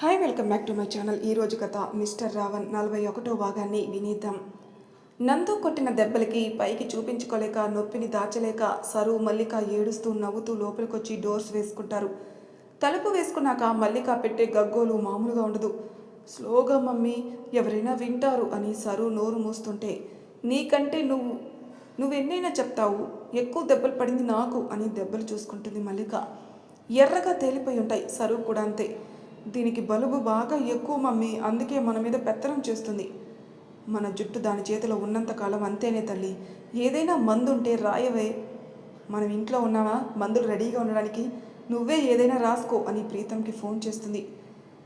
Hi welcome back to my channel. ఈ రోజు కథ మిస్టర్ రావణ్ నలభై ఒకటో భాగాన్ని వినీద్దాం. నందు కొట్టిన దెబ్బలకి పైకి చూపించుకోలేక నొప్పిని దాచలేక సరు మల్లిక ఏడుస్తూ నవ్వుతూ లోపలికొచ్చి డోర్స్ వేసుకుంటారు. తలుపు వేసుకున్నాక మల్లిక పెట్టే గగ్గోలు మామూలుగా ఉండదు. స్లోగా మమ్మీ ఎవరైనా వింటారు అని సరు నోరు మూస్తుంటే నీకంటే నువ్వు నువ్వెన్నైనా చెప్తావు ఎక్కువ దెబ్బలు పడింది నాకు అని దెబ్బలు చూసుకుంటుంది మల్లిక. ఎర్రగా తేలిపోయి ఉంటాయి సరువు కూడా అంతే. దీనికి బలుబు బాగా ఎక్కువ మమ్మీ. అందుకే మన మీద పెత్తనం చేస్తుంది. మన జుట్టు దాని చేతిలో ఉన్నంతకాలం అంతేనే తల్లి. ఏదైనా మందు ఉంటే రాయవే. మనం ఇంట్లో ఉన్నామా? మందులు రెడీగా ఉండడానికి నువ్వే ఏదైనా రాసుకో అని ప్రీతంకి ఫోన్ చేస్తుంది.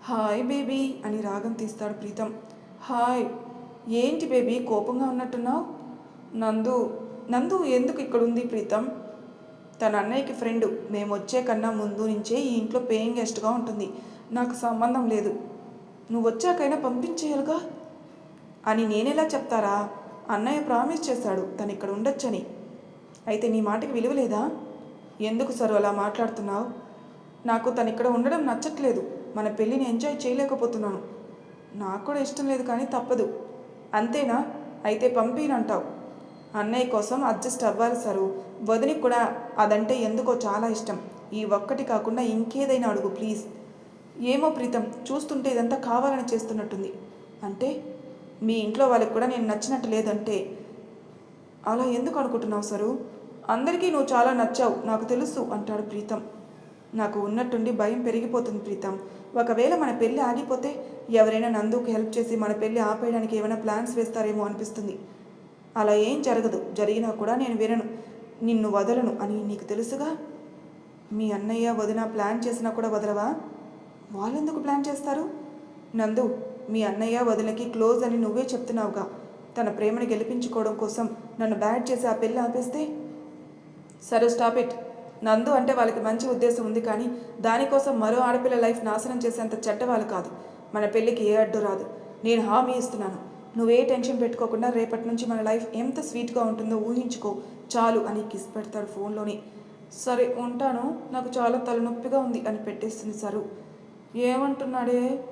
హాయ్ బేబీ అని రాగం తీస్తాడు ప్రీతం. హాయ్. ఏంటి బేబీ? కోపంగా ఉన్నట్టున్నావు? నందు నందు ఎందుకు ఇక్కడ ఉంది ప్రీతం? తన అన్నయ్యకి ఫ్రెండ్. మేము వచ్చే కన్నా ముందు నుంచే ఈ ఇంట్లో పేయింగ్ గెస్ట్గా ఉంటుంది. నాకు సంబంధం లేదు. నువ్వు వచ్చాకైనా పంపించేయాలిగా? అని నేనెలా చెప్తారా? అన్నయ్య ప్రామిస్ చేశాడు తను ఇక్కడ ఉండొచ్చని. అయితే నీ మాటకి విలువ లేదా? ఎందుకు సరు అలా మాట్లాడుతున్నావు? నాకు తను ఇక్కడ ఉండడం నచ్చట్లేదు. మన పెళ్ళిని ఎంజాయ్ చేయలేకపోతున్నాను. నాకు కూడా ఇష్టం లేదు కానీ తప్పదు. అంతేనా? అయితే పంపినంటావు. అన్నయ్య కోసం అడ్జస్ట్ అవ్వాలి సరు. వదినికి కూడా అదంటే ఎందుకో చాలా ఇష్టం. ఈ ఒక్కటి కాకుండా ఇంకేదైనా అడుగు ప్లీజ్. ఏమో ప్రీతం చూస్తుంటే ఇదంతా కావాలని చేస్తున్నట్టుంది. అంటే మీ ఇంట్లో వాళ్ళకి కూడా నేను నచ్చినట్టు లేదంటే. అలా ఎందుకు అనుకుంటున్నావు సరు? అందరికీ నువ్వు చాలా నచ్చావు నాకు తెలుసు అంటాడు ప్రీతం. నాకు ఉన్నట్టుండి భయం పెరిగిపోతుంది ప్రీతం. ఒకవేళ మన పెళ్ళి ఆగిపోతే ఎవరైనా నందుకు హెల్ప్ చేసి మన పెళ్ళి ఆపేయడానికి ఏమైనా ప్లాన్స్ వేస్తారేమో అనిపిస్తుంది. అలా ఏం జరగదు జరిగినా కూడా నేను వినను నిన్ను వదలను అని నీకు తెలుసుగా? మీ అన్నయ్య వదిన ప్లాన్ చేసినా కూడా వదలవా? వాళ్ళెందుకు ప్లాన్ చేస్తారు? నందు మీ అన్నయ్య వదినకి క్లోజ్ అని నువ్వే చెప్తున్నావుగా. తన ప్రేమని గెలిపించుకోవడం కోసం నన్ను బ్యాడ్ చేసి ఆ పెళ్ళి ఆపేస్తే? సరే స్టాప్ ఇట్. నందు అంటే వాళ్ళకి మంచి ఉద్దేశం ఉంది కానీ దానికోసం మరో ఆడపిల్ల లైఫ్ నాశనం చేసేంత చెడ్డ వాళ్ళు కాదు. మన పెళ్ళికి ఏ అడ్డు రాదు. నేను హామీ ఇస్తున్నాను. నువ్వే టెన్షన్ పెట్టుకోకుండా రేపటి నుంచి మన లైఫ్ ఎంత స్వీట్గా ఉంటుందో ఊహించుకో. చాలు అని కిస్ పెడతాడు ఫోన్లోని. సరే ఉంటాను. నాకు చాలా తలనొప్పిగా ఉంది అని పెట్టేస్తుంది సరు. ఏమంటున్నాడే?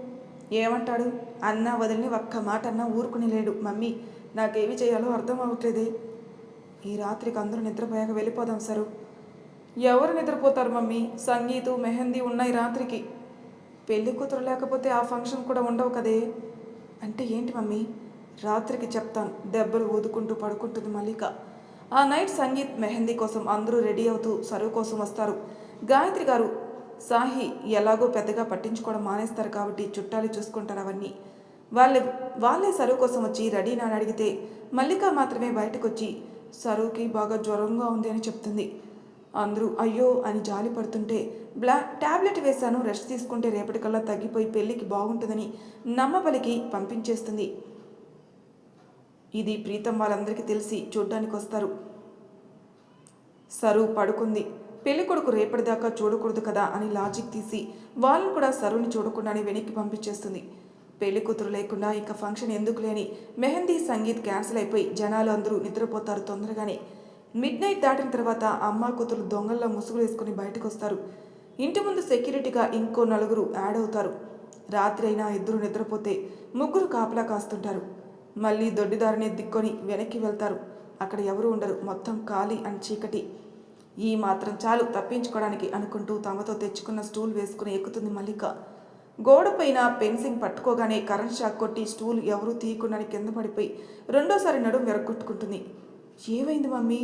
ఏమంటాడు? అన్న వదిలిని ఒక్క మాట అన్న ఊరుకుని లేడు. మమ్మీ నాకేమి చేయాలో అర్థం అవ్వట్లేదే ఈ రాత్రికి అందరూ నిద్రపోయాక వెళ్ళిపోదాం సరు. ఎవరు నిద్రపోతారు మమ్మీ? సంగీతు మెహందీ ఉన్నాయి రాత్రికి. పెళ్ళి కూతురు లేకపోతే ఆ ఫంక్షన్ కూడా ఉండవు కదే. అంటే ఏంటి మమ్మీ? రాత్రికి చెప్తాను. దెబ్బలు ఊదుకుంటూ పడుకుంటుంది మల్లిక. ఆ నైట్ సంగీత్ మెహందీ కోసం అందరూ రెడీ అవుతూ సరువు కోసం వస్తారు. గాయత్రి గారు సాహి ఎలాగో పెద్దగా పట్టించుకోవడం మానేస్తారు కాబట్టి చుట్టాలు చూసుకుంటారు అవన్నీ. వాళ్ళే వాళ్ళే సరువు కోసం వచ్చి రెడీ నాని అడిగితే మల్లిక మాత్రమే బయటకు వచ్చి సరువుకి బాగా జ్వరంగా ఉంది అని చెప్తుంది. అందరూ అయ్యో అని జాలి పడుతుంటే బ్లా ట్యాబ్లెట్ వేశాను రెస్ట్ తీసుకుంటే రేపటికల్లా తగ్గిపోయి పెళ్ళికి బాగుంటుందని నమ్మబలికి పంపించేస్తుంది. ఇది ప్రీతం వాళ్ళందరికీ తెలిసి చూడ్డానికి వస్తారు సరు పడుకుంది. పెళ్ళి కొడుకు రేపటిదాకా చూడకూడదు కదా అని లాజిక్ తీసి వాళ్ళని కూడా సరుని చూడకుండానే వెనక్కి పంపించేస్తుంది. పెళ్ళి కూతురు లేకుండా ఇక ఫంక్షన్ ఎందుకు లేని మెహందీ సంగీత్ క్యాన్సిల్ అయిపోయి జనాలు అందరూ నిద్రపోతారు తొందరగానే. మిడ్ నైట్ దాటిన తర్వాత అమ్మ కూతురు దొంగల్లో ముసుగులు వేసుకుని బయటకు వస్తారు ఇంటి ముందు సెక్యూరిటీగా ఇంకో నలుగురు యాడ్ అవుతారు. రాత్రి అయినా ఇద్దరు నిద్రపోతే ముగ్గురు కాపలా కాస్తుంటారు. మళ్ళీ దొడ్డిదారిని దిక్కొని వెనక్కి వెళ్తారు. అక్కడ ఎవరు ఉండరు. మొత్తం ఖాళీ అండ్ చీకటి. ఈ మాత్రం చాలు తప్పించుకోవడానికి అనుకుంటూ తమతో తెచ్చుకున్న స్టూల్ వేసుకుని ఎక్కుతుంది మల్లిక. గోడపైన పెన్సింగ్ పట్టుకోగానే కరెంట్ షాక్ కొట్టి స్టూల్ ఎవరూ తీయకుండా కింద పడిపోయి రెండోసారి నడుం విరగొట్టుకుంటుంది ఏమైంది మమ్మీ?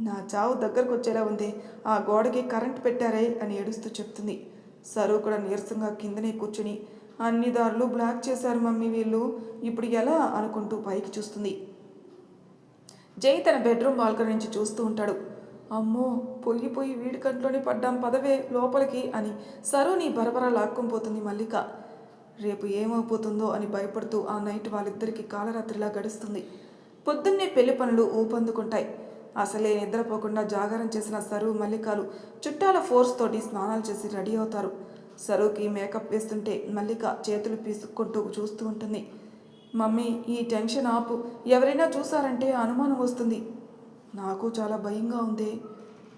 నా చావు దగ్గరకు వచ్చేలా ఉంది. ఆ గోడకి కరెంట్ పెట్టారే అని ఏడుస్తూ చెప్తుంది. సరువు కూడా నీరసంగా కిందనే కూర్చుని అన్ని దారులు బ్లాక్ చేశారు మమ్మీ వీళ్ళు. ఇప్పుడు ఎలా అనుకుంటూ పైకి చూస్తుంది. జై తన బెడ్రూమ్ బాల్కనీ నుంచి చూస్తూ ఉంటాడు. అమ్మో పొయ్యి పొయ్యి వీడి కంట్లోనే పడ్డాం పదవే లోపలికి అని సరుని బరబర లాక్కొనిపోతుంది మల్లిక. రేపు ఏమైపోతుందో అని భయపడుతూ ఆ నైట్ వాళ్ళిద్దరికీ కాలరాత్రిలా గడుస్తుంది. పొద్దున్నే పెళ్ళి పనులు ఊపందుకుంటాయి. అసలే నిద్రపోకుండా జాగారం చేసిన సరువు మల్లికాలు చుట్టాల ఫోర్స్ తోటి స్నానాలు చేసి రెడీ అవుతారు. సరువుకి మేకప్ వేస్తుంటే మల్లిక చేతులు పీసుకుంటూ చూస్తూ ఉంటుంది. మమ్మీ ఈ టెన్షన్ ఆపు. ఎవరైనా చూసారంటే అనుమానం వస్తుంది. నాకు చాలా భయంగా ఉంది.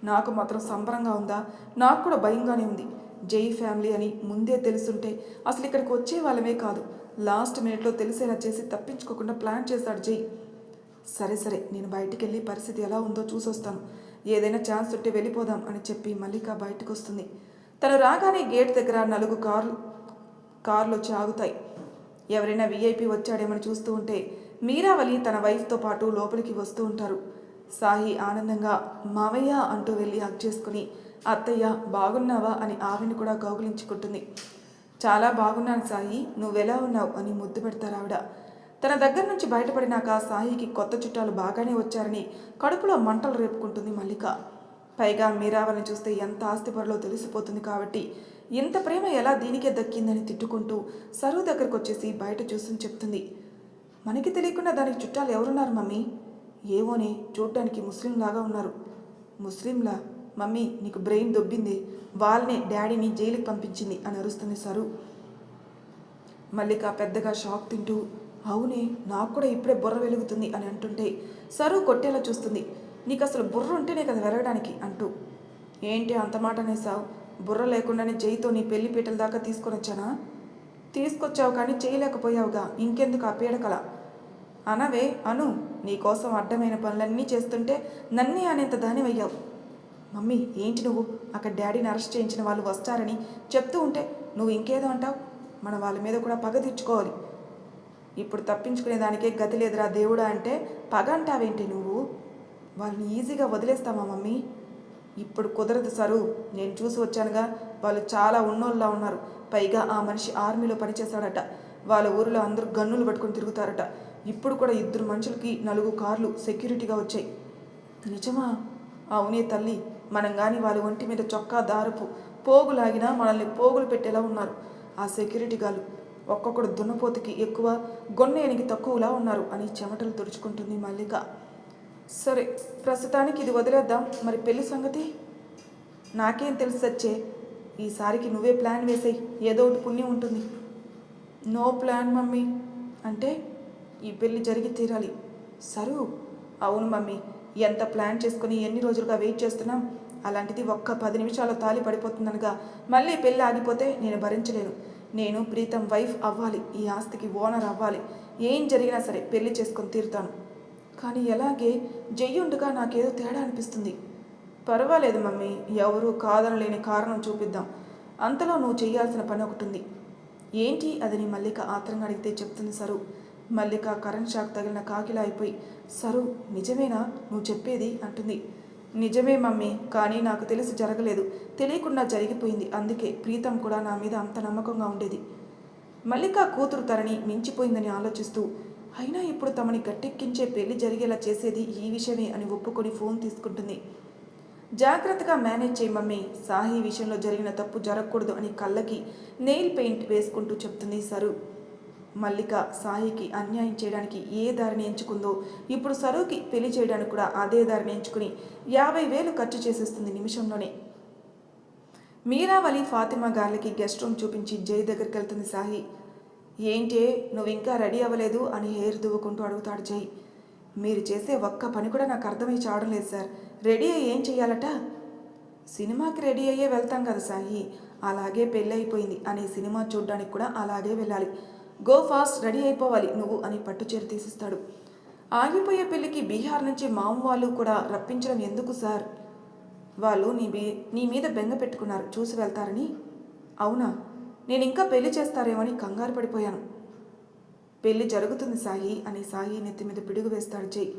నాకు మాత్రం సంబరంగా ఉందా? నాకు కూడా భయంగానే ఉంది. జై ఫ్యామిలీ అని ముందే తెలుసుంటే అసలు ఇక్కడికి వచ్చే వాళ్ళమే కాదు. లాస్ట్ మినిట్లో తెలిసేలా చేసి తప్పించుకోకుండా ప్లాన్ చేశాడు జై. సరే సరే నేను బయటికి వెళ్ళి పరిస్థితి ఎలా ఉందో చూసొస్తాను. ఏదైనా ఛాన్స్ ఉంటే వెళ్ళిపోదాం అని చెప్పి మల్లిక బయటకు వస్తుంది తను రాగానే గేట్ దగ్గర నలుగు కార్లు కార్లు వచ్చి ఆగుతాయి. ఎవరైనా వీఐపీ వచ్చాడేమని చూస్తూ ఉంటే మీరావళి తన వైఫ్తో పాటు లోపలికి వస్తూ ఉంటారు. సాహి ఆనందంగా మావయ్య అంటూ వెళ్ళి హక్ చేసుకుని అత్తయ్య బాగున్నావా? అని ఆవిని కూడా కౌగులించుకుంటుంది చాలా బాగున్నాను సాయి నువ్వెలా ఉన్నావు? అని ముద్దు పెడతారు ఆవిడ. తన దగ్గర నుంచి బయటపడినాక సాయికి కొత్త చుట్టాలు బాగానే వచ్చారని కడుపులో మంటలు రేపుకుంటుంది మల్లిక. పైగా మీరావని చూస్తే ఎంత ఆస్తిపరలో తెలిసిపోతుంది కాబట్టి ఇంత ప్రేమ ఎలా దీనికే దక్కిందని తిట్టుకుంటూ సరువు దగ్గరకు వచ్చేసి బయట చూసుని చెప్తుంది. మనకి తెలియకుండా దానికి చుట్టాలు ఎవరున్నారు మమ్మీ? ఏవోని చూడ్డానికి ముస్లింలాగా ఉన్నారు. ముస్లింలా మమ్మీ నీకు బ్రెయిన్ దొబ్బింది. వాళ్ళనే డాడీని జైలుకి పంపించింది అని అరుస్తుంది సరు. మల్లిక పెద్దగా షాక్ తింటూ అవునే నాకు కూడా ఇప్పుడే బుర్ర వెలుగుతుంది అని అంటుంటే సరు కొట్టేలా చూస్తుంది. నీకు అసలు బుర్ర ఉంటేనే కదా వెరగడానికి అంటూ. ఏంటి అంత మాట అనేసావు బుర్ర లేకుండానే జైతో నీ పెళ్ళి పీటల దాకా తీసుకొని వచ్చానా తీసుకొచ్చావు కానీ చేయలేకపోయావుగా. ఇంకెందుకు ఆ పీడకల అనవే అను నీకోసం అడ్డమైన పనులన్నీ చేస్తుంటే నన్నే అనేంత దానివయ్యావు. మమ్మీ ఏంటి నువ్వు? అక్కడ డాడీని అరెస్ట్ చేయించిన వాళ్ళు వస్తారని చెప్తూ ఉంటే నువ్వు ఇంకేదో అంటావు? మన వాళ్ళ మీద కూడా పగ తీర్చుకోవాలి. ఇప్పుడు తప్పించుకునే దానికే గతి లేదురా దేవుడా అంటే పగ అంటావేంటి నువ్వు? వాళ్ళని ఈజీగా వదిలేస్తామా మమ్మీ? ఇప్పుడు కుదరదు సరు నేను చూసి వచ్చానుగా. వాళ్ళు చాలా ఉన్నోళ్ళలా ఉన్నారు. పైగా ఆ మనిషి ఆర్మీలో పనిచేశాడట. వాళ్ళ ఊరిలో అందరూ గన్నులు పట్టుకొని తిరుగుతారట. ఇప్పుడు కూడా ఇద్దరు మనుషులకి నలుగురు కార్లు సెక్యూరిటీగా వచ్చాయి. నిజమా? అవునే తల్లి మనం కానీ వాళ్ళ ఒంటి మీద చొక్కా దారపు పోగులాగినా మనల్ని పోగులు పెట్టేలా ఉన్నారు. ఆ సెక్యూరిటీ గాళ్ళు ఒక్కొక్కడు దున్నపోతుకి ఎక్కువ గొన్నేనికి తక్కువలా ఉన్నారు అని చెమటలు తుడుచుకుంటుంది మల్లిక. సరే ప్రస్తుతానికి ఇది వదిలేద్దాం. మరి పెళ్ళి సంగతి? నాకేం తెలుసు సచ్చే. ఈసారికి నువ్వే ప్లాన్ వేసేయి. ఏదో ఒకటి పుణ్యం ఉంటుంది. No plan mummy. అంటే ఈ పెళ్ళి జరిగి తీరాలి. సరు. అవును మమ్మీ. ఎంత ప్లాన్ చేసుకుని ఎన్ని రోజులుగా వెయిట్ చేస్తున్నాం? అలాంటిది ఒక్క పది నిమిషాల్లో తాలి పడిపోతుందనగా మళ్ళీ పెళ్ళి ఆగిపోతే నేను భరించలేను. నేను ప్రీతం వైఫ్ అవ్వాలి. ఈ ఆస్తికి ఓనర్ అవ్వాలి. ఏం జరిగినా సరే పెళ్ళి చేసుకొని తీరుతాను. కానీ ఎలాగే జయ్యుండగా నాకేదో తేడా అనిపిస్తుంది. పర్వాలేదు మమ్మీ. ఎవరు కాదనలేని కారణం చూపిద్దాం. అంతలో నువ్వు చేయాల్సిన పని ఒకటి ఉంది ఏంటి? అదని మల్లిక ఆత్రంగా అడిగితే చెప్తుంది సరు. మల్లిక కరెంట్ షాక్ తగిలిన కాకిలా అయిపోయి సరు నిజమేనా? నువ్వు చెప్పేది అంటుంది. నిజమే మమ్మీ కానీ నాకు తెలిసి జరగలేదు. తెలియకుండా జరిగిపోయింది. అందుకే ప్రీతం కూడా నా మీద అంత నమ్మకంగా ఉండేది. మల్లిక కూతురు తనని మించిపోయిందని ఆలోచిస్తూ అయినా ఇప్పుడు తమని గట్టెక్కించే పెళ్ళి జరిగేలా చేసేది ఈ విషయమే అని ఒప్పుకొని ఫోన్ తీసుకుంటుంది. జాగ్రత్తగా మేనేజ్ చేయి మమ్మీ. సాహి విషయంలో జరిగిన తప్పు జరగకూడదు అని కళ్ళకి నెయిల్ పెయింట్ వేసుకుంటూ చెప్తుంది సరు. మల్లిక సాహికి అన్యాయం చేయడానికి ఏ దారిని ఎంచుకుందో ఇప్పుడు సరుకి పెళ్ళి చేయడానికి కూడా అదే దారిని ఎంచుకుని యాభై వేలు ఖర్చు చేసేస్తుంది నిమిషంలోనే. మీరావలి ఫాతిమా గార్లకి గెస్ట్ రూమ్ చూపించి జై దగ్గరికి వెళ్తుంది సాహి. ఏంటే నువ్వు ఇంకా రెడీ అవ్వలేదు అని హెయిర్ దువ్వుకుంటూ అడుగుతాడు జై. మీరు చేసే ఒక్క పని కూడా నాకు అర్థమై చావడం లేదు సార్. రెడీ అయ్యి ఏం చెయ్యాలట? సినిమాకి రెడీ అయ్యే వెళ్తాం కదా సాయి. అలాగే పెళ్ళి అయిపోయింది అనే సినిమా చూడడానికి కూడా అలాగే వెళ్ళాలి. గో ఫాస్ట్ రెడీ అయిపోవాలి నువ్వు అని పట్టుచీర తీసిస్తాడు. ఆగిపోయే పెళ్ళికి బీహార్ నుంచి మామ వాళ్ళు కూడా రప్పించడం ఎందుకు సార్? వాళ్ళు నీ బీ నీ మీద బెంగ పెట్టుకున్నారు చూసి వెళ్తారని. అవునా? నేను ఇంకా పెళ్ళి చేస్తారేమని కంగారు పడిపోయాను. పెళ్ళి జరుగుతుంది సాయి అని సాయి నెత్తి మీద పిడుగు వేస్తాడు జై.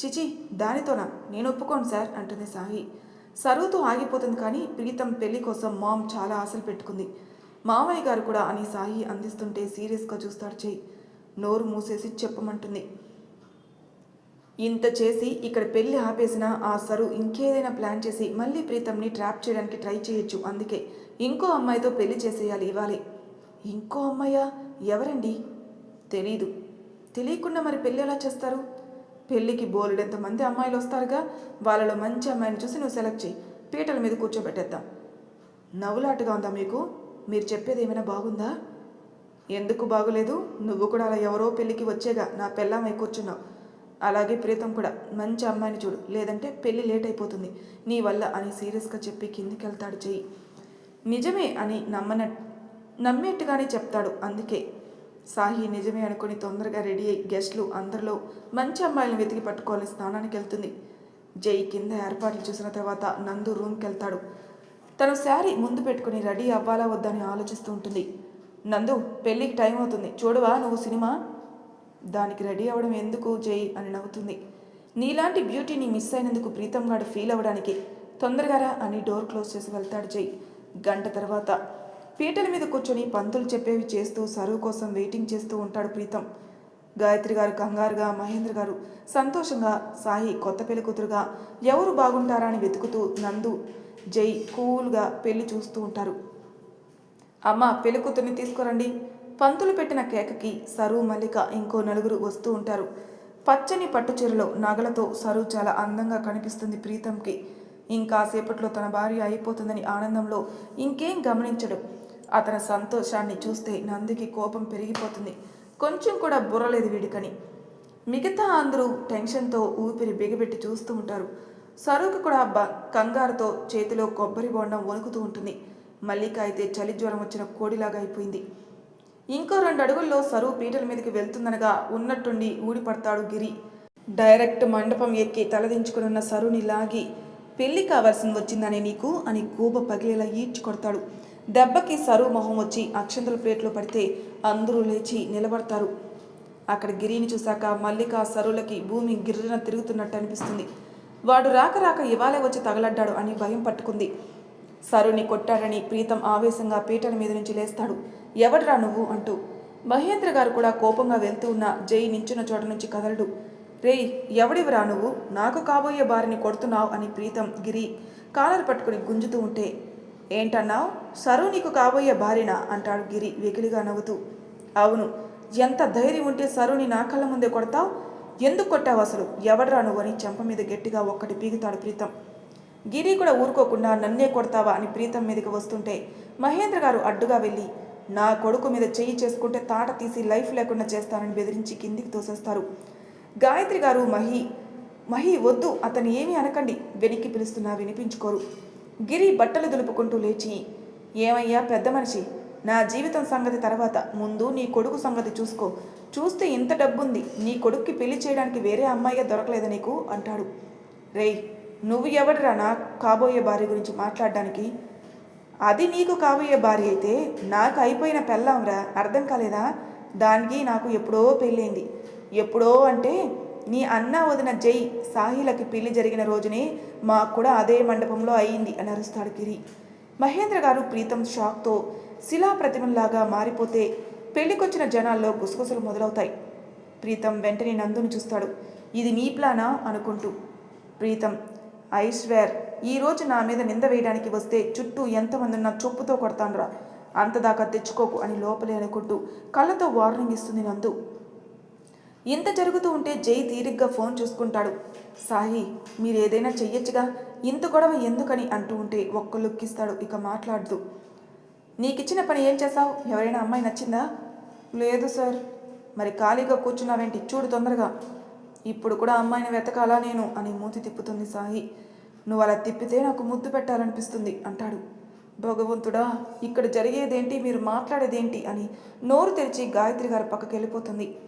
చిచి దానితోనా? నేను ఒప్పుకోను సార్ అంటుంది సాయి. సరువుతో ఆగిపోతుంది కానీ ప్రీతం పెళ్ళి కోసం మామ్ చాలా ఆశలు పెట్టుకుంది. మామయ్య గారు కూడా అని సాయి అందిస్తుంటే సీరియస్గా చూస్తాడు చెయ్యి నోరు మూసేసి చెప్పమంటుంది. ఇంత చేసి ఇక్కడ పెళ్ళి ఆపేసిన ఆ సరు ఇంకేదైనా ప్లాన్ చేసి మళ్ళీ ప్రీతంని ట్రాప్ చేయడానికి ట్రై చేయొచ్చు అందుకే ఇంకో అమ్మాయితో పెళ్ళి చేసేయాలి ఇవ్వాలి. ఇంకో అమ్మాయ? ఎవరండి? తెలీదు. తెలియకుండా మరి పెళ్ళి ఎలా చేస్తారు? పెళ్ళికి బోలెడంత మంది అమ్మాయిలు వస్తారుగా వాళ్ళలో మంచి అమ్మాయిని చూసి నువ్వు సెలెక్ట్ చేయి పీటల మీద కూర్చోబెట్టేద్దాం. నవ్వులాటగా ఉందా మీకు? మీరు చెప్పేది ఏమైనా బాగుందా? ఎందుకు బాగోలేదు? నువ్వు కూడా అలా ఎవరో పెళ్ళికి వచ్చేగా నా పెళ్ళామై కూర్చున్నావు. అలాగే ప్రీతం కూడా మంచి అమ్మాయిని చూడు. లేదంటే పెళ్ళి లేట్ అయిపోతుంది. నీ వల్ల అని సీరియస్గా చెప్పి కిందికి వెళ్తాడు చెయ్యి. నిజమే అని నమ్మన నమ్మేట్టుగానే చెప్తాడు. అందుకే సాహి నిజమే అనుకుని తొందరగా రెడీ అయ్యి గెస్ట్లు అందరిలో మంచి అమ్మాయిలను వెతికి పట్టుకోవాలి స్నానానికి వెళ్తుంది. జై కింద ఏర్పాట్లు చూసిన తర్వాత నందు రూమ్కి వెళ్తాడు తను శారీ ముందు పెట్టుకుని రెడీ అవ్వాలా వద్దని ఆలోచిస్తూ ఉంటుంది. నందు పెళ్ళికి టైం అవుతుంది. చూడవా నువ్వు సినిమా? దానికి రెడీ అవ్వడం ఎందుకు జై అని నవ్వుతుంది. నీలాంటి బ్యూటీని మిస్ అయినందుకు ప్రీతం గాడు ఫీల్ అవ్వడానికి తొందరగా రా అని డోర్ క్లోజ్ చేసి వెళ్తాడు జై. గంట తర్వాత పీటల మీద కూర్చొని పంతులు చెప్పేవి చేస్తూ సరువు కోసం వెయిటింగ్ చేస్తూ ఉంటాడు ప్రీతం. గాయత్రి గారు కంగారుగా మహేంద్ర గారు సంతోషంగా సాయి కొత్త పెళ్ళి కూతురుగా ఎవరు బాగుంటారా అని వెతుకుతూ నందు జై కూల్గా పెళ్ళి చూస్తూ ఉంటారు. అమ్మ పెళ్ళి కూతుర్ని తీసుకురండి. పంతులు పెట్టిన కేకకి సరు మల్లిక ఇంకో నలుగురు వస్తూ ఉంటారు. పచ్చని పట్టుచీరలో నగలతో సరు చాలా అందంగా కనిపిస్తుంది ప్రీతంకి. ఇంకాసేపట్లో తన భార్య అయిపోతుందని ఆనందంలో ఇంకేం గమనించడు. అతని సంతోషాన్ని చూస్తే నందికి కోపం పెరిగిపోతుంది. కొంచెం కూడా బుర్రలేదు వీడికని. మిగతా అందరూ టెన్షన్తో ఊపిరి బిగబెట్టి చూస్తూ ఉంటారు. సరుకు కూడా బ కంగారుతో చేతిలో కొబ్బరి బొండం వణుకుతూ ఉంటుంది. మల్లిక అయితే చలి జ్వరం వచ్చిన కోడిలాగా అయిపోయింది. ఇంకో రెండు అడుగుల్లో సరువు పీటల మీదకి వెళ్తుందనగా ఉన్నట్టుండి ఊడిపడతాడు గిరి. డైరెక్ట్ మండపం ఎక్కి తలదించుకునున్న సరుని లాగి పెళ్ళి కావాల్సింది వచ్చిందని నీకు? అని కూబ పగిలేలా ఈడ్చి కొడతాడు. దెబ్బకి సరువు మొహం వచ్చి అక్షంతల ప్లేట్లో పడితే అందరూ లేచి నిలబడతారు. అక్కడ గిరిని చూశాక మల్లిక సరులకి భూమి గిర్రన తిరుగుతున్నట్టు అనిపిస్తుంది. వాడు రాక రాక ఇవాళే వచ్చి తగలడ్డాడు అని భయం పట్టుకుంది. సరుని కొట్టాడని ప్రీతం ఆవేశంగా పీటల మీద నుంచి లేస్తాడు. ఎవడ్రా నువ్వు అంటూ. మహేంద్ర గారు కూడా కోపంగా వెళ్తూ ఉన్న జై నించున్న చోట నుంచి కదలడు. రేయ్ ఎవడివరా నువ్వు? నాకు కాబోయే బారిని కొడుతున్నావు అని ప్రీతం గిరి కాలర్ పట్టుకుని గుంజుతూ ఉంటే ఏంటన్నావు? సరు నీకు కాబోయే భార్యనా? అంటాడు గిరి వెకిలిగా నవ్వుతూ. అవును. ఎంత ధైర్యం ఉంటే సరుని నా కళ్ళ ముందే కొడతావు? ఎందుకు కొట్టావు అసలు? ఎవడ్రా నువ్వు? అని చెంప మీద గట్టిగా ఒక్కటి పీగుతాడు ప్రీతం. గిరి కూడా ఊరుకోకుండా నన్నే కొడతావా? అని ప్రీతం మీదకి వస్తుంటే మహేంద్ర గారు అడ్డుగా వెళ్ళి నా కొడుకు మీద చెయ్యి చేసుకుంటే తాట తీసి లైఫ్ లేకుండా చేస్తానని బెదిరించి కిందికి తోసేస్తారు. గాయత్రి గారు మహి మహి వద్దు అతను ఏమీ అనకండి వెనక్కి పిలుస్తున్నా వినిపించుకోరు. గిరి బట్టలు దులుపుకుంటూ లేచి ఏమయ్యా పెద్ద మనిషి నా జీవితం సంగతి తర్వాత ముందు నీ కొడుకు సంగతి చూసుకో. చూస్తే ఇంత డబ్బుంది నీ కొడుక్కి పెళ్ళి చేయడానికి వేరే అమ్మాయిగా దొరకలేదా నీకు? అంటాడు. రేయ్ నువ్వు ఎవడరా నా కాబోయే భార్య గురించి మాట్లాడడానికి? అది నీకు కాబోయే భార్య అయితే నాకు అయిపోయిన పెళ్ళాంరా అర్థం కాలేదా? దానికి నాకు ఎప్పుడో పెళ్ళైంది. ఎప్పుడో అంటే నీ అన్న వదిన జై సాహిలకి పెళ్ళి జరిగిన రోజునే మాకు కూడా అదే మండపంలో అయింది అని అరుస్తాడు గిరి. మహేంద్ర గారు ప్రీతం షాక్తో శిలాప్రతిమలాగా మారిపోతే పెళ్ళికొచ్చిన జనాల్లో గుసగుసలు మొదలవుతాయి. ప్రీతం వెంటనే నందుని చూస్తాడు. ఇది నీ ప్లానా అనుకుంటూ. ప్రీతం ఐశ్వర్ ఈరోజు నా మీద నింద వేయడానికి వస్తే చుట్టూ ఎంతమంది ఉన్నా చొప్పుతో కొడతానురా. అంతదాకా తెచ్చుకోకు అని లోపలే అనుకుంటూ కళ్ళతో వార్నింగ్ ఇస్తుంది నందు. ఇంత జరుగుతూ ఉంటే జై తీరిగ్గా ఫోన్ చూసుకుంటాడు. సాయి మీరు ఏదైనా చెయ్యొచ్చుగా? ఇంత గొడవ ఎందుకని అంటూ ఉంటే ఒక్క లుక్కిస్తాడు. ఇక మాట్లాడుతూ నీకిచ్చిన పని ఏం చేసావు ఎవరైనా అమ్మాయి నచ్చిందా? లేదు సార్. మరి ఖాళీగా కూర్చున్నావేంటి? చూడు తొందరగా. ఇప్పుడు కూడా అమ్మాయిని వెతకాలా నేను? అని మూతి తిప్పుతుంది సాయి నువ్వు అలా తిప్పితే నాకు ముద్దు పెట్టాలనిపిస్తుంది అంటాడు. భగవంతుడా ఇక్కడ జరిగేదేంటి? మీరు మాట్లాడేదేంటి? అని నోరు తెరిచి గాయత్రి గారి పక్కకి వెళ్ళిపోతుంది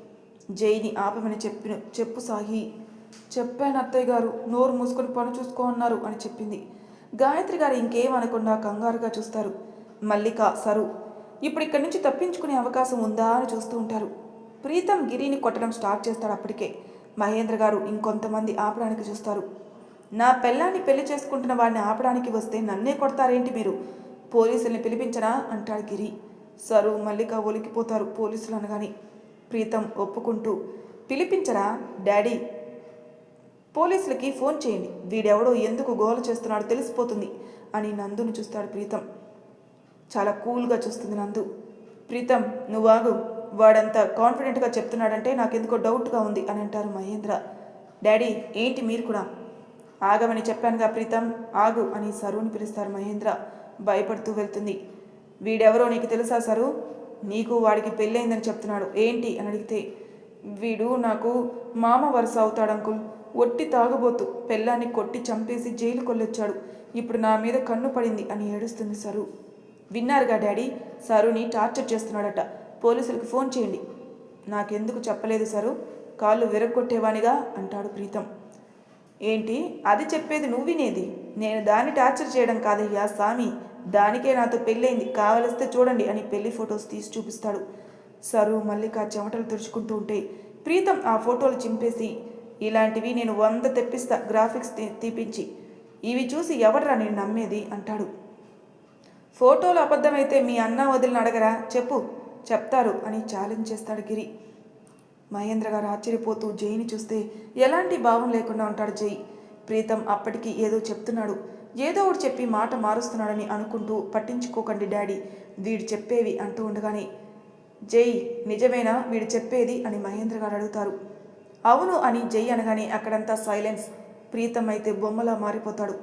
జైని ఆపమని చెప్పిన చెప్పు సాహి. చెప్పాను అత్తయ్య గారు నోరు మూసుకొని పని చూసుకో అన్నారు అని చెప్పింది. గాయత్రి గారు ఇంకేం అనకుండా కంగారుగా చూస్తారు. మల్లిక సరు ఇప్పుడు ఇక్కడి నుంచి తప్పించుకునే అవకాశం ఉందా అని చూస్తూ ఉంటారు. ప్రీతం గిరిని కొట్టడం స్టార్ట్ చేస్తాడు అప్పటికే. మహేంద్ర గారు ఇంకొంతమంది ఆపడానికి చూస్తారు. నా పెళ్ళాన్ని పెళ్ళి చేసుకుంటున్న వాడిని ఆపడానికి వస్తే నన్నే కొడతారేంటి మీరు? పోలీసుల్ని పిలిపించరా అంటాడు గిరి. సరు మల్లిక ఒలికిపోతారు పోలీసులు అనగాని. ప్రీతం ఒప్పుకుంటూ పిలిపించరా డాడీ. పోలీసులకి ఫోన్ చేయండి. వీడెవడో ఎందుకు గోల చేస్తున్నాడో తెలిసిపోతుంది అని నందును చూస్తాడు ప్రీతం. చాలా కూల్గా చూస్తుంది నందు. ప్రీతం నువ్వు ఆగు. వాడంత కాన్ఫిడెంట్గా చెప్తున్నాడంటే నాకెందుకో డౌట్గా ఉంది అని అంటారు మహేంద్ర. డాడీ ఏంటి మీరు కూడా? ఆగమని చెప్పానుగా ప్రీతం. ఆగు అని సరువుని పిలుస్తారు మహేంద్ర. భయపడుతూ వెళ్తుంది. వీడెవరో నీకు తెలుసా సరు? నీకు వాడికి పెళ్ళైందని చెప్తున్నాడు. ఏంటి? అని అడిగితే వీడు నాకు మామ వరుస అవుతాడు అంకుల్. ఒట్టి తాగబోతు పెళ్ళాన్ని కొట్టి చంపేసి జైలు కొల్లొచ్చాడు. ఇప్పుడు నా మీద కన్ను పడింది అని ఏడుస్తుంది సరు. విన్నారుగా డాడీ? సరుని టార్చర్ చేస్తున్నాడట. పోలీసులకు ఫోన్ చేయండి. నాకెందుకు చెప్పలేదు సరు. కాళ్ళు విరగొట్టేవానిగా అంటాడు ప్రీతం. ఏంటి? అది చెప్పేది నువ్వు వినేది నేను దాన్ని టార్చర్ చేయడం కాదయ్యా స్వామి దానికే నాతో పెళ్ళైంది కావలిస్తే చూడండి అని పెళ్ళి ఫొటోస్ తీసి చూపిస్తాడు. సరు మల్లిక చెమటలు తుడుచుకుంటూ ఉంటే ప్రీతం ఆ ఫోటోలు చింపేసి ఇలాంటివి నేను వంద తెప్పిస్తా గ్రాఫిక్స్ తీ- తీపించి. ఇవి చూసి ఎవడరా నేను నమ్మేది? అంటాడు. ఫోటోలు అబద్ధమైతే మీ అన్న వదిలిని అడగరా? చెప్పు చెప్తారు అని ఛాలెంజ్ చేస్తాడు గిరి. మహేంద్ర గారు ఆశ్చర్యపోతూ జైని చూస్తే ఎలాంటి భావం లేకుండా ఉంటాడు జై. ప్రీతం అప్పటికి ఏదో చెప్తున్నాడు. ఏదో ఒకటి చెప్పి మాట మారుస్తున్నాడని అనుకుంటూ పట్టించుకోకండి డాడీ. వీడు చెప్పేవి అంటూ ఉండగానే జై నిజమేనా? వీడు చెప్పేది అని మహేంద్ర గారు అడుగుతారు. అవును అని జై అనగానే అక్కడంతా సైలెన్స్. ప్రీతం అయితే బొమ్మలా మారిపోతాడు.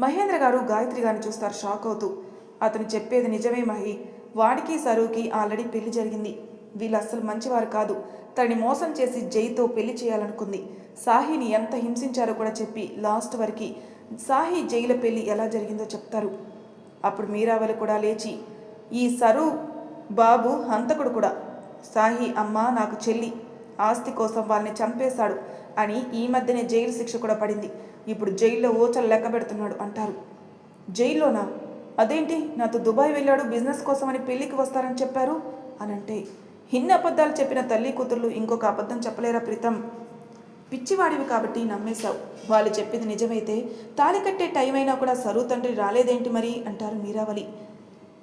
మహేంద్ర గారు గాయత్రి గారిని చూస్తారు షాక్ అవుతూ. అతను చెప్పేది నిజమే మహి. వాడికి సరువుకి ఆల్రెడీ పెళ్ళి జరిగింది. వీళ్ళు అస్సలు మంచివారు కాదు. తనని మోసం చేసి జైతో పెళ్ళి చేయాలనుకుంది. సాహిని ఎంత హింసించారో కూడా చెప్పి లాస్ట్ వరకు సాహి జైల పెళ్ళి ఎలా జరిగిందో చెప్తారు. అప్పుడు మీరావలి కూడా లేచి ఈ సరు బాబు హంతకుడు కూడా. సాహి అమ్మ నాకు చెల్లి ఆస్తి కోసం వాళ్ళని చంపేశాడు అని ఈ మధ్యనే జైలు శిక్ష కూడా పడింది. ఇప్పుడు జైల్లో ఓచలు లెక్క పెడుతున్నాడు అంటారు. జైల్లోనా? అదేంటి? నాతో దుబాయ్ వెళ్ళాడు బిజినెస్ కోసం అని పెళ్ళికి వస్తారని చెప్పారు? అని అంటే ఇన్ని అబద్ధాలు చెప్పిన తల్లి కూతుర్లు ఇంకొక అబద్ధం చెప్పలేరా ప్రీతం? పిచ్చివాడివి కాబట్టి నమ్మేశావు. వాళ్ళు చెప్పింది నిజమైతే తాళి కట్టే టైం అయినా కూడా సరు తండ్రి రాలేదేంటి మరి? అంటారు మీరావలి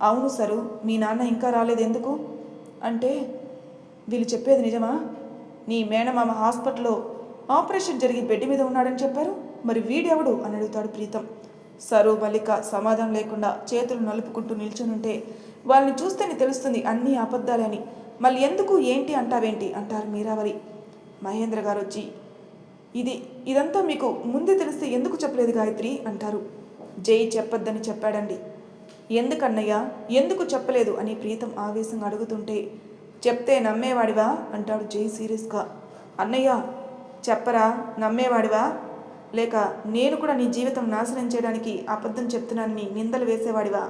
అవును సరు మీ నాన్న ఇంకా రాలేదు ఎందుకు అంటే వీళ్ళు చెప్పేది నిజమా? నీ మేనమామ హాస్పిటల్లో ఆపరేషన్ జరిగి బెడ్ మీద ఉన్నాడని చెప్పారు? మరి వీడెవడు? అని అడుగుతాడు ప్రీతం. సరు మల్లిక సమాధానం లేకుండా చేతులు నలుపుకుంటూ నిల్చునుంటే వాళ్ళని చూస్తేనే తెలుస్తుంది అన్నీ అబద్ధాలని మళ్ళీ ఎందుకు ఏంటి అంటావేంటి? అంటారు మీరావలి మహేంద్ర గారు వచ్చి ఇది ఇదంతా మీకు ముందే తెలిస్తే ఎందుకు చెప్పలేదు గాయత్రి? అంటారు. జై చెప్పొద్దని చెప్పాడండి. ఎందుకన్నయ్య? ఎందుకు చెప్పలేదు? అని ప్రీతం ఆవేశంగా అడుగుతుంటే చెప్తే నమ్మేవాడివా? అంటాడు జై సీరియస్గా. అన్నయ్య చెప్పరా? నమ్మేవాడివా? లేక నేను కూడా నీ జీవితం నాశనం చేయడానికి అబద్ధం చెప్తున్నానని నిందలు వేసేవాడివా?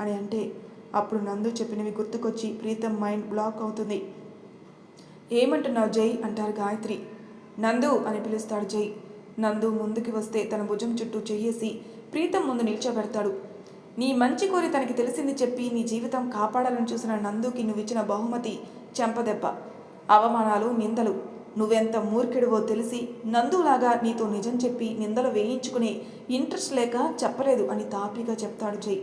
అని అంటే అప్పుడు నందు చెప్పినవి గుర్తుకొచ్చి ప్రీతం మైండ్ బ్లాక్ అవుతుంది. ఏమంటున్నావు జై? అంటారు గాయత్రి. నందు అని పిలుస్తాడు జై. నందు ముందుకి వస్తే తన భుజం చుట్టూ చెయ్యేసి ప్రీతం ముందు నిల్చోబెడతాడు. నీ మంచి కోరి తనకి తెలిసింది చెప్పి నీ జీవితం కాపాడాలని చూసిన నందుకి నువ్విచ్చిన బహుమతి చెంపదెబ్బ. అవమానాలు నిందలు. నువ్వెంత మూర్ఖుడివో తెలిసి నందులాగా నీతో నిజం చెప్పి నిందలు వేయించుకునే ఇంట్రెస్ట్ లేక చెప్పలేదు అని తాపీగా చెప్తాడు జై.